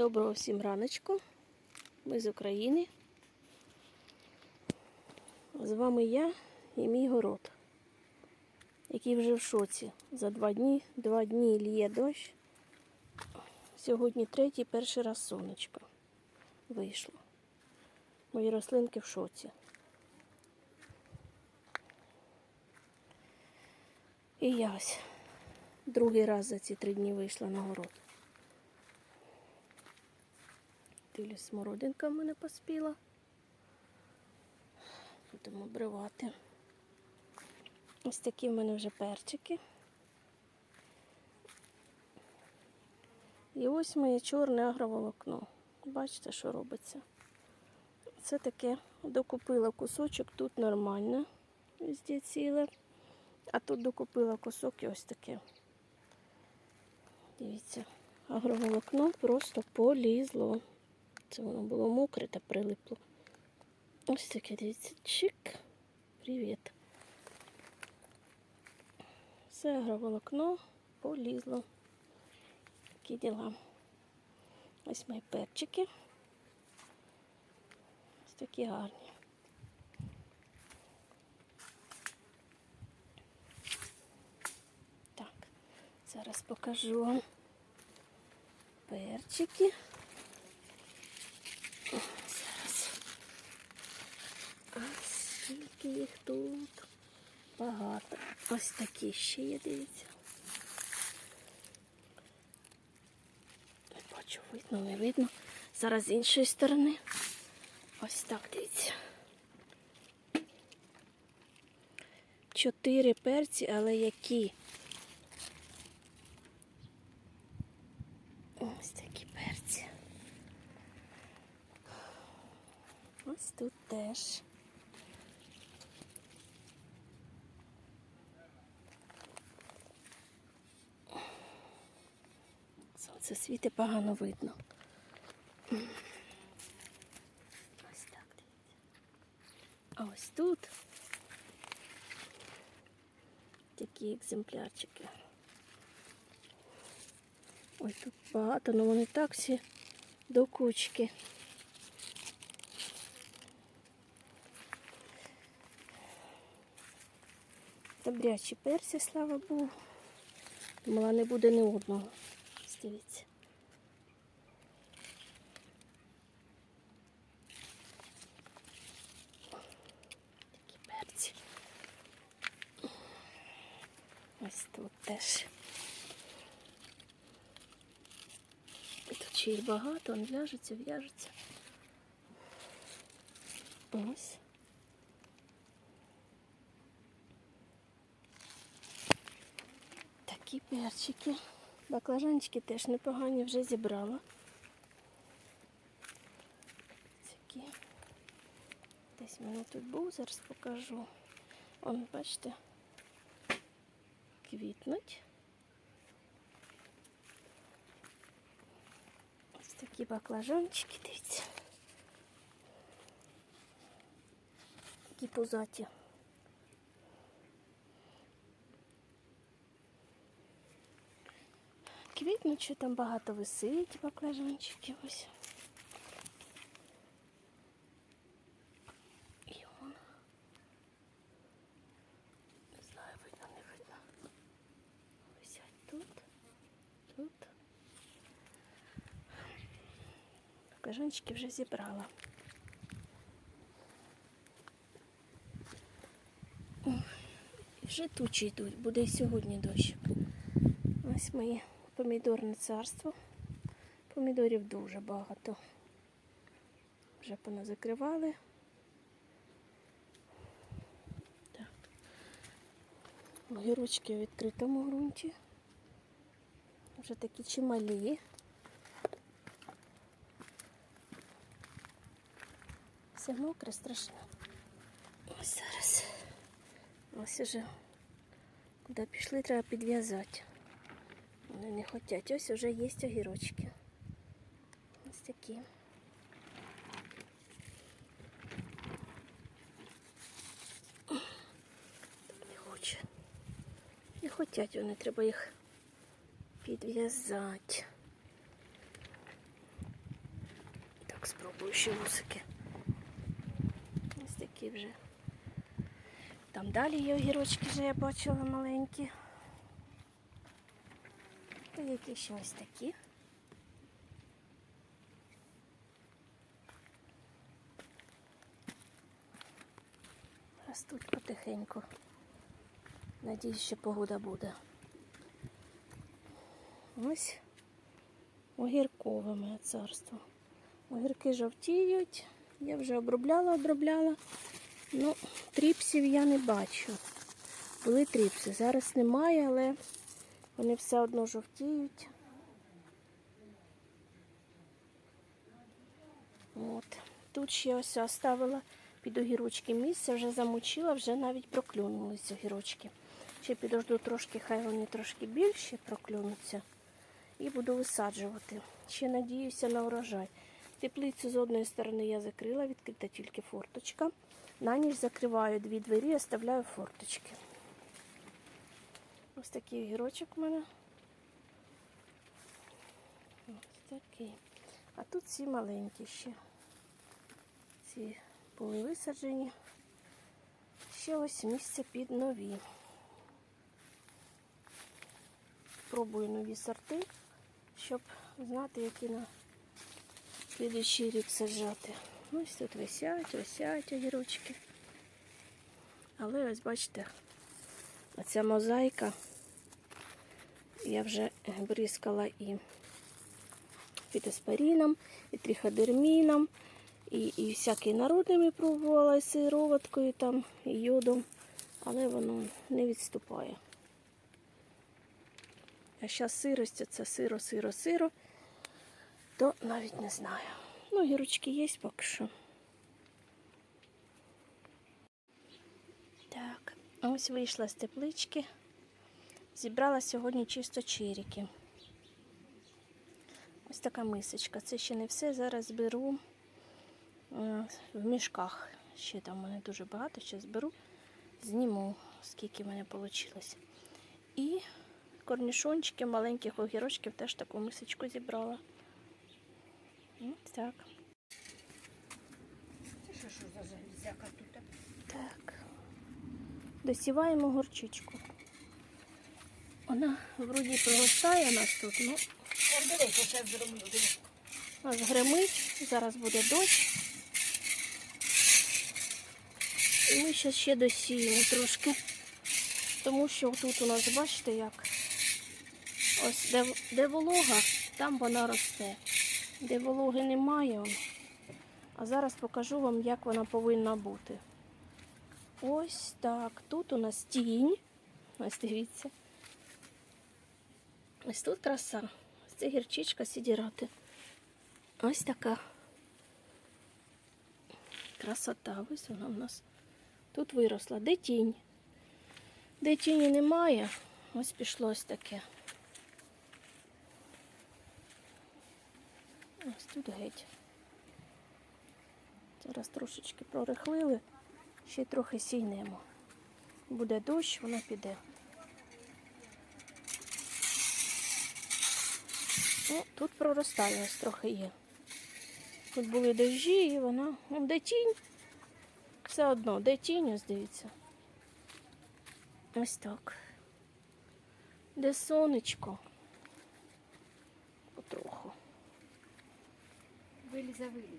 Доброго всім раночку. Ми з України. З вами я і мій город, який вже в шоці. За два дні, два дні ліє дощ. Сьогодні третій, перший раз сонечко вийшло. Мої рослинки в шоці. І я ось другий раз за ці три дні вийшла на город. Дивлюсь, смородинка в мене поспіла. Будемо обривати. Ось такі в мене вже перчики. І ось моє чорне агроволокно. Бачите, що робиться? Це таке докупила кусочок, тут нормально, везде ціле. А тут докупила кусок і ось таке. Дивіться, агроволокно просто полізло. Це воно було мокре та прилипло. Ось таке, дивіться, чик. Привіт. Все агроволокно полізло. Такі діла. Ось мої перчики. Ось такі гарні. Так, зараз покажу вам перчики. О, Зараз. А скільки їх тут? Багато. Ось такі ще є, дивіться. Не бачу, видно, не видно. Зараз з іншої сторони. Ось так дивіться. Чотири перці, але які? Ось такі перці. Ось тут теж. Світи погано видно. Ось так дивіться. А ось тут такі екземплярчики. Ой, тут багато, але вони так всі до кучки. Добрячі перці, слава Богу. Думала, не буде ні одного. Дивіться. Такі перці. Ось тут теж. Тут ще їх багато, він в'яжеться, в'яжеться. Ось. Такі перчики. Баклажанчики теж непогані, вже зібрала. Такі. Десь мене тут був, зараз покажу. Он, бачите, квітнуть. Ось такі баклажанчики, дивіться. Такі пузаті. Квітнуть, що там багато висить баклажанчиків ось. І он. Не знаю, видно, не видно. Висять тут, тут. Баклажанчики вже зібрала. І Вже тучі йдуть, буде і сьогодні дощик. Ось моє помідорне царство. Помідорів дуже багато. Вже поназакривали. Так. Огірочки в відкритому ґрунті. Вже такі чималі. Все мокре, страшно. Ось зараз. Ось уже куди пішли, треба підв'язати. Вони не хочуть. Ось вже є огірочки. Ось такі. Не хоче. Не хочуть вони, треба їх підв'язати. Так, спробую ще вусики. Такі вже. Там далі є огірочки, вже я бачила маленькі. Та які ще ось такі. Ростуть потихеньку. Надіюсь, що погода буде. Ось огіркове моє царство. Огірки жовтіють. Я вже обробляла, обробляла. Ну, тріпсів я не бачу. Були тріпси. Зараз немає, але вони все одно жовтіють. От. Тут ще ось оставила під огірочки місце, вже замочила, вже навіть проклюнулись огірочки. Ще підожду трошки, хай вони трошки більші проклюнуться. І буду висаджувати. Ще надіюся на урожай. Теплицю з одної сторони я закрила, відкрита тільки форточка. На ніч закриваю дві двері, оставляю форточки. Ось такий огірочок у мене. Ось такий. А тут ці маленькі ще. Ці були висаджені. Ще ось місце під нові. Пробую нові сорти, щоб знати, які на слідуючий рік саджати. Ось тут висять, висять огірочки. Але ось бачите, оця мозаїка я вже бризкала і фітоспоріном, і триходерміном, і, і всякий народними пробувала, і сироваткою там, і йодом, але воно не відступає. А зараз сирості, це сиро, сиро, сиро, то навіть не знаю. Ну, гірочки є поки що. Так, ось вийшла з теплички. Зібрала сьогодні чисто черіки. Ось така мисочка. Це ще не все. Зараз зберу е, в мішках. Ще там у мене дуже багато, ще зберу, зніму, скільки в мене вийшло. І корнішончики, маленьких огірочків теж таку мисочку зібрала. Ось так. Це що, що за залізяка тут? Так. Досіваємо горчичку. Вона вроді проростає нас тут, ну дивись. аж гримить, зараз буде дощ. І ми зараз ще досіємо трошки. Тому що тут у нас, бачите, як ось де, де волога, там вона росте. Де вологи немає. А зараз покажу вам, як вона повинна бути. Ось так. Тут у нас тінь. Ось дивіться. Ось тут краса. Ось це гірчичка сідірати. Ось така красота. Ось вона у нас тут виросла. Де тінь? Де тіні немає, ось пішло ось таке. Ось тут геть. Зараз трошечки прорихлили, ще трохи сійнемо. Буде дощ, вона піде. Ну, тут проростає, ось трохи є. Тут були дощі і вона. Вон де тінь. Все одно, де тінь, ось дивіться. Ось так. Де сонечко. Вилізе, вилізе.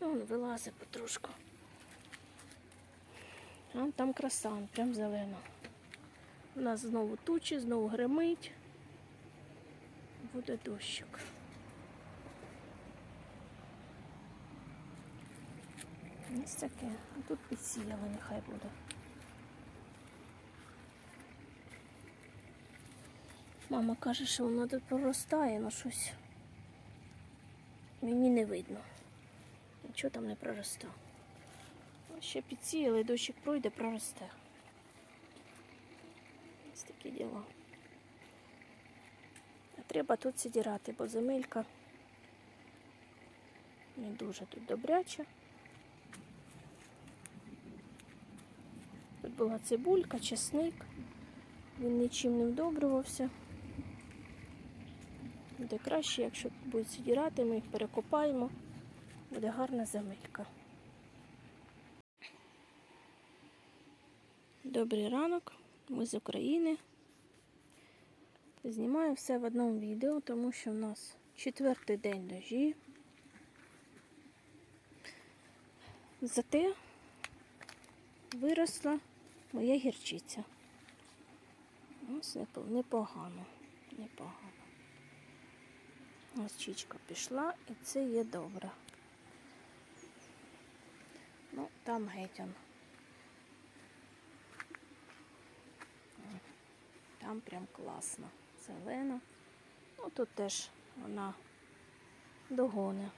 Вон вилазить потрошку. Вон там краса, вон прям зелена. У нас знову тучі, знову гримить. Буде дощик. Ось таке. А тут підсіяли, нехай буде. Мама каже, що воно тут проростає, але щось мені не видно. Нічого там не проросте. Ще підсіяли, дощик пройде, проросте. Ось такі діла. А треба тут сидірати, бо земелька не дуже тут добряча. Тут була цибулька, чесник. Він нічим не вдобрювався. Буде краще, якщо будуть сидірати, ми їх перекопаємо. Буде гарна земелька. Добрий ранок, ми з України. Знімаю все в одному відео, тому що в нас четвертий день дожі. Зате виросла моя гірчиця. Ось непогано, непогано. Ось чічка пішла і це є добре. Ну, там геть он. Там прям класно. Зелена. Ну тут теж вона догоне.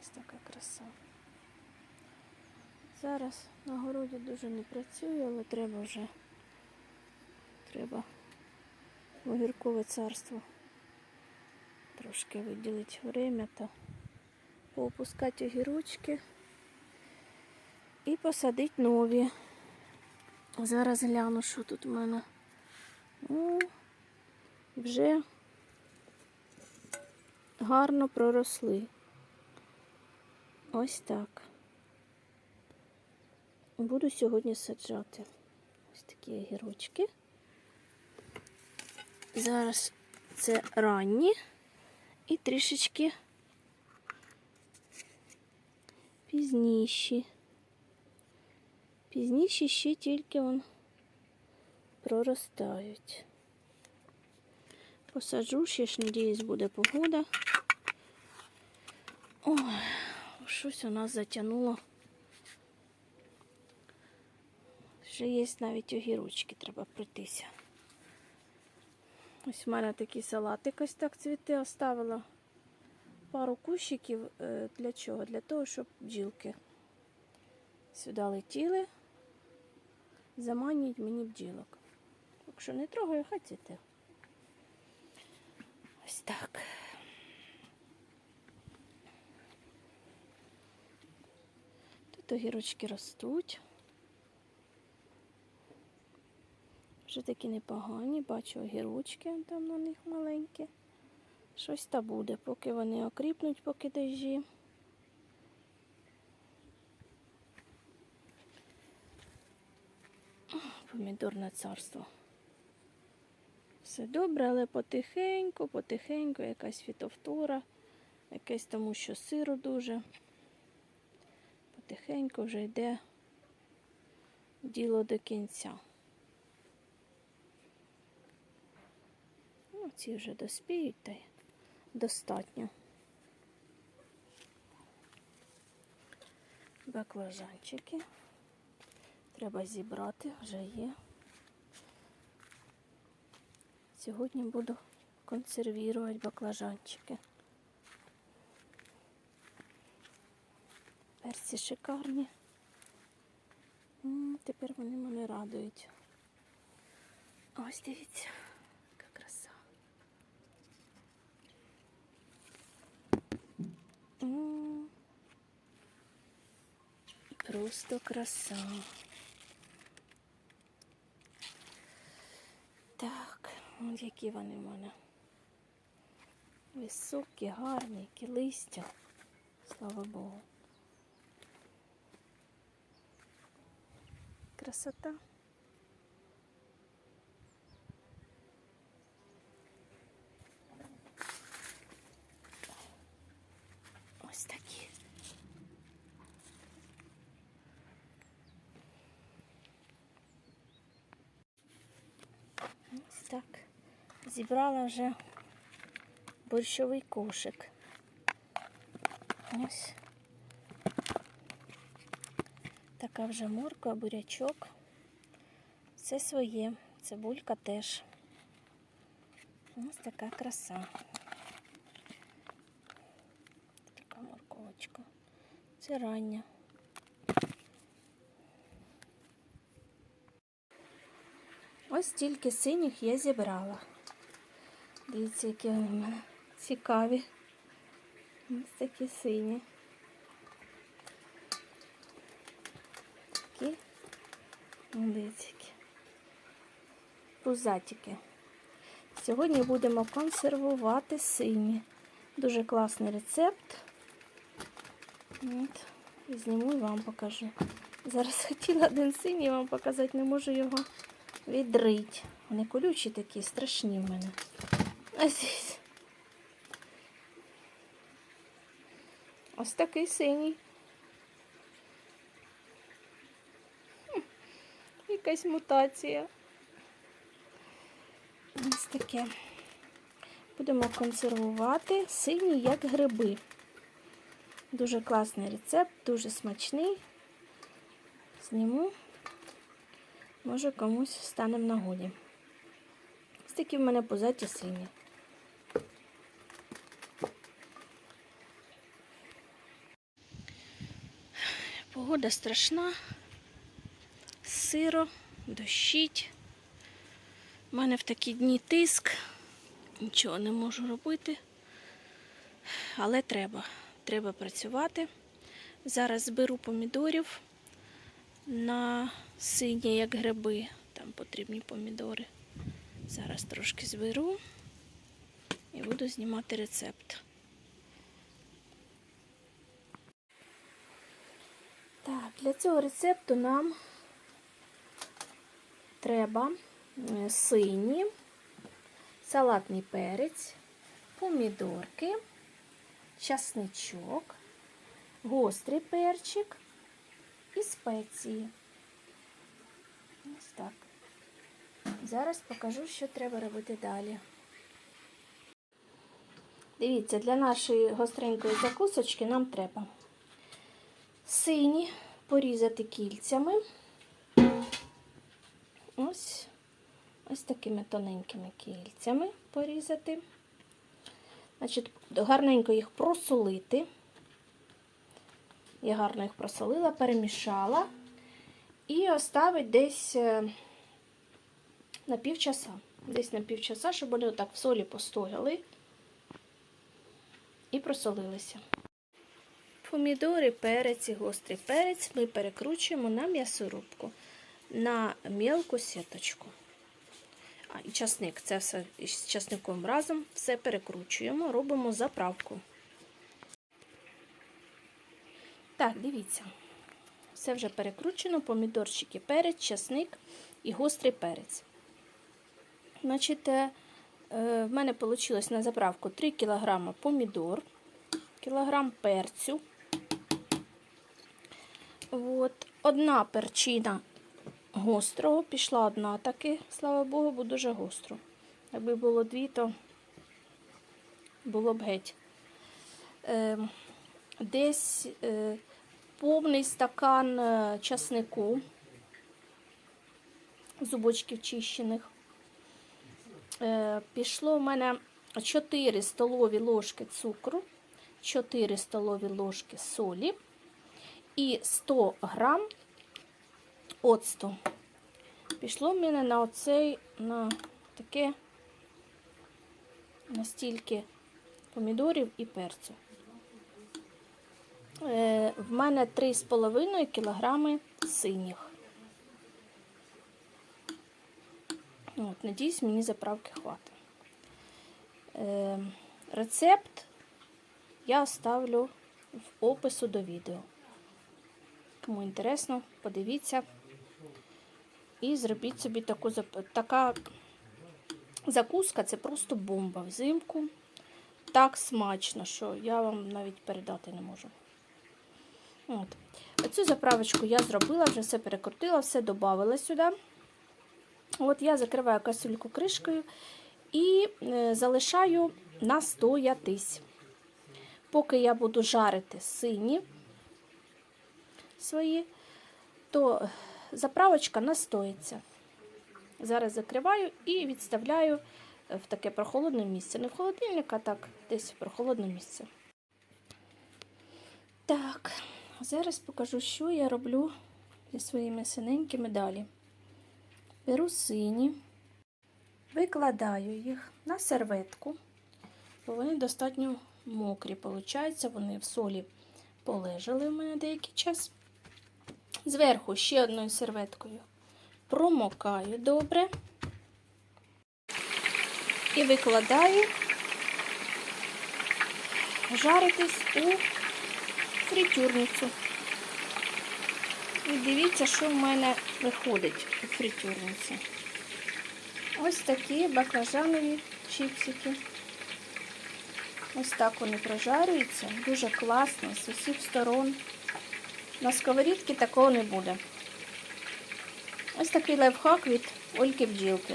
Ось така краса. Зараз на городі дуже не працюю, але треба вже треба в огіркове царство трошки виділити время та поопускати огірочки і посадити нові. Зараз гляну, що тут в мене. О, вже гарно проросли. Ось так. Буду сьогодні саджати ось такі огірочки. Зараз це ранні і трішечки пізніші. Пізніші ще тільки вон проростають. Посаджу, ще ж, надіюсь, буде погода. Ой, щось у нас затягнуло. Ще є навіть огірочки, треба пройтися. Ось в мене такий салатик ось так цвіти оставила. Пару кущиків. Е, Для чого? Для того, щоб бджілки сюди летіли, заманюють мені бджілок. Якщо не трогаю, хай цвіте. Ось так. Тут огірочки ростуть. Вже такі непогані, бачу огірочки там на них маленькі. Щось та буде, поки вони окріпнуть, поки дожі. Помідорне царство. Все добре, але потихеньку, потихеньку, якась фітофтора, якесь тому, що сиру дуже. Потихеньку вже йде діло до кінця. Ну, ці вже доспіють та й достатньо. Баклажанчики. Треба зібрати, вже є. Сьогодні буду консервувати баклажанчики. Перці шикарні. Тепер вони мене радують. Ось дивіться, яка краса. М, Просто краса. Так, от які вони в мене. Високі, гарні, які листя. Слава Богу. Красота. Ось такі. Ось так. Зібрала вже борщовий кошик. Ось. Така вже морква, бурячок. Все своє. Цибулька теж. Ось така краса. Така морковочка. Це рання. Ось тільки синіх я зібрала. Дивіться, які вони в мене цікаві. Ось такі сині. Такі Дивіться, які. Пузатики. Сьогодні будемо консервувати сині. Дуже класний рецепт. От. Зніму і вам покажу. Зараз хотіла один синій вам показати, не можу його відрити. Вони колючі такі, страшні в мене. Ось. Ось такий синій. Хм, Якась мутація. Ось таке. Будемо консервувати сині, як гриби. Дуже класний рецепт, дуже смачний. Зніму. Може комусь стане в нагоді. Ось такі в мене позаті сині. Погода страшна, сиро, дощить. У мене в такі дні тиск, нічого не можу робити, але треба. Треба працювати. Зараз зберу помідорів на сині, як гриби. Там потрібні помідори. Зараз трошки зберу і буду знімати рецепт. Так, для цього рецепту нам треба е, сині, салатний перець, помідорки, часничок, гострий перчик і спеції. Ось так. Зараз покажу, що треба робити далі. Дивіться, для нашої гостренької закусочки нам треба сині порізати кільцями. Ось, ось такими тоненькими кільцями порізати. Значить, гарненько їх просолити. Я гарно їх просолила, перемішала і оставить десь е, на півчаса. Десь на півчаса, щоб вони отак в солі постояли і просолилися. Помідори, перець і гострий перець ми перекручуємо на м'ясорубку, на мілку сіточку. А, і часник. Це все з часником разом все перекручуємо, робимо заправку. Так, дивіться. Все вже перекручено, помідорчики, перець, часник і гострий перець. Значить, е, в мене вийшло на заправку 3 кг помідор, кілограм перцю. От, одна перчина гострого, пішла одна таки, слава Богу, бо дуже гостро. Якби було дві, то було б геть. Десь е, повний стакан е, часнику, зубочків чищених. Е, пішло в мене 4 столові ложки цукру, 4 столові ложки солі і 100 грам оцту. Пішло в мене на оцей, на таке настільки помідорів і перцю. Е, в мене 3,5 кілограми синіх. От, Надіюсь, мені заправки хватить. Е, рецепт я оставлю в опису до відео. Кому інтересно, подивіться і зробіть собі таку така закуска це просто бомба взимку. Так смачно, що я вам навіть передати не можу. От. Оцю заправочку я зробила, вже все перекрутила, все додала сюди. От Я закриваю касульку кришкою і е, залишаю настоятись. Поки я буду жарити сині свої, то заправочка настоїться. Зараз закриваю і відставляю в таке прохолодне місце. Не в холодильник, а так десь в прохолодне місце. Так, зараз покажу, що я роблю зі своїми синенькими далі. Беру сині, викладаю їх на серветку, бо вони достатньо мокрі, виходить, вони в солі полежали в мене деякий час. Зверху ще одною серветкою промокаю добре і викладаю жаритись у фритюрницю. І дивіться, що в мене виходить у фритюрниці. Ось такі баклажанові чіпсики. Ось так вони прожарюються. Дуже класно з усіх сторон. На сковорідці такого не буде. Ось такий лайфхак від Ольки Бджілки.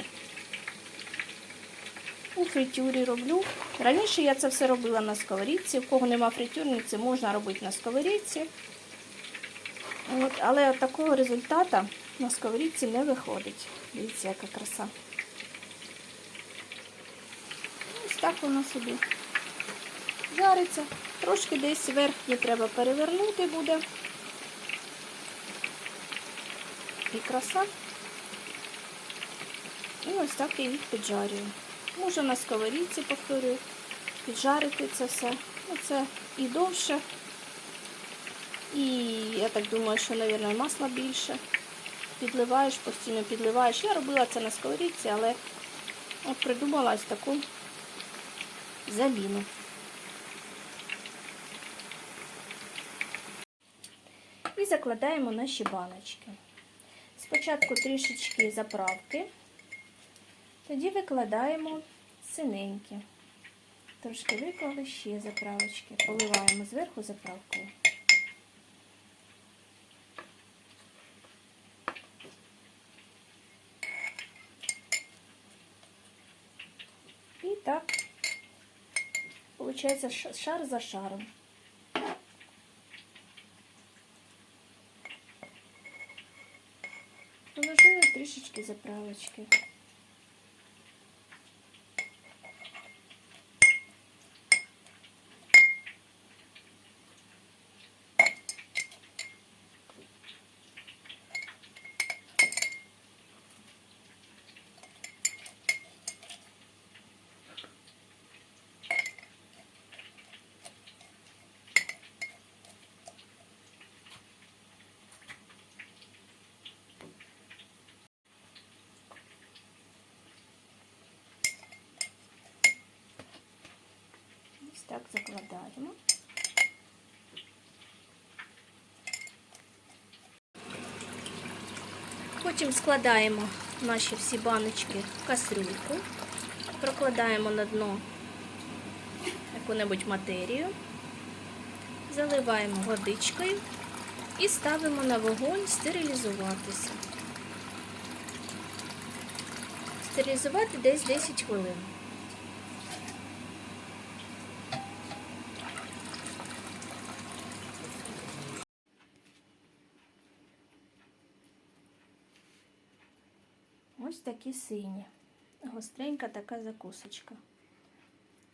У фритюрі роблю. Раніше я це все робила на сковорідці. У кого нема фритюрниці, можна робити на сковорідці. От, але такого результату на сковорідці не виходить. Дивіться, яка краса. Ось так воно собі жариться. Трошки десь верхнє треба перевернути буде. І краса. І ось так я їх піджарюю. Можна на сковорідці, повторюю, піджарити це все. Ну, це і довше. І я так думаю, що, мабуть, масла більше. Підливаєш, постійно підливаєш. Я робила це на сковорідці, але от придумала ось таку заміну. І закладаємо наші баночки. Спочатку трішечки заправки, тоді викладаємо синенькі. Трошки виклали ще заправочки. Поливаємо зверху заправкою. І так, виходить, шар за шаром. Положила трішечки заправочки. Так закладаємо. Потім складаємо наші всі баночки в кастрюльку, прокладаємо на дно яку-небудь матерію, заливаємо водичкою і ставимо на вогонь стерилізуватися. Стерилізувати десь 10 хвилин. Такі сині. Гостренька така закусочка.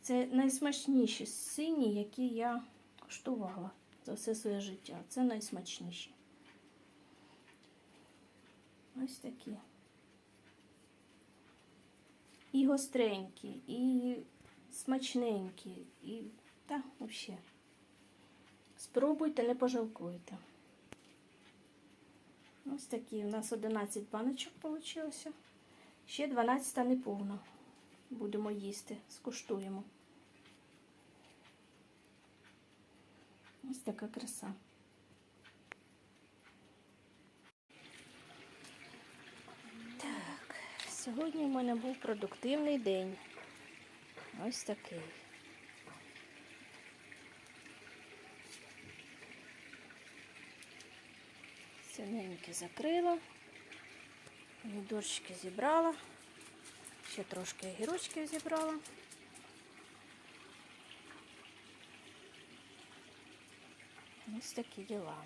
Це найсмачніші сині, які я куштувала за все своє життя. Це найсмачніші. Ось такі. І гостренькі, і смачненькі, і та взагалі. Спробуйте, не пожалкуйте. Ось такі. У нас 11 баночок вийшло. Ще 12 не повна. Будемо їсти, скуштуємо. Ось така краса. Так, сьогодні в мене був продуктивний день. Ось такий. Синеньки закрила, помідорчики зібрала, ще трошки огірочків зібрала. Ось такі діла.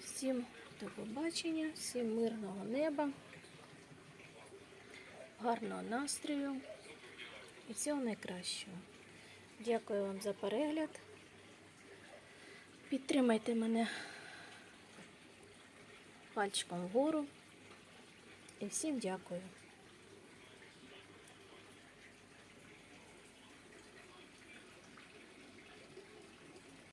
Всім побачення, всім мирного неба, гарного настрою і всього найкращого. Дякую вам за перегляд. Підтримайте мене пальчиком вгору. І всім дякую.